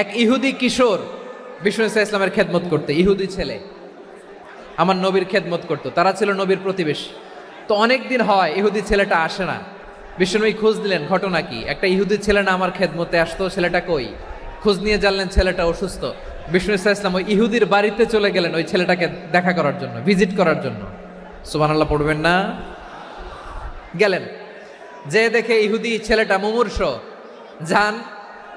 এক ইহুদি কিশোর ইসা ইসলামের খেদমত করতে, ইহুদি ছেলে। আমার নবীর খেদমত করতো, তারা ছিল নবীর প্রতিবেশী। তো অনেক দিন হয় ইহুদি ছেলেটা আসে না। বিষ্ণুনবী খোঁজ দিলেন, ঘটনা কি? একটা ইহুদি ছেলে না আমার খেদমতে আসতো, ছেলেটা কই? খোঁজ নিয়ে জানলেন ছেলেটা অসুস্থ। বিষ্ণু ইসা ইসলাম ওই ইহুদির বাড়িতে চলে গেলেন ওই ছেলেটাকে দেখা করার জন্য, ভিজিট করার জন্য। সুবহানাল্লাহ, পড়বেন না? গেলেন। যে দেখে ইহুদি ছেলেটা মুমূর্ষ যান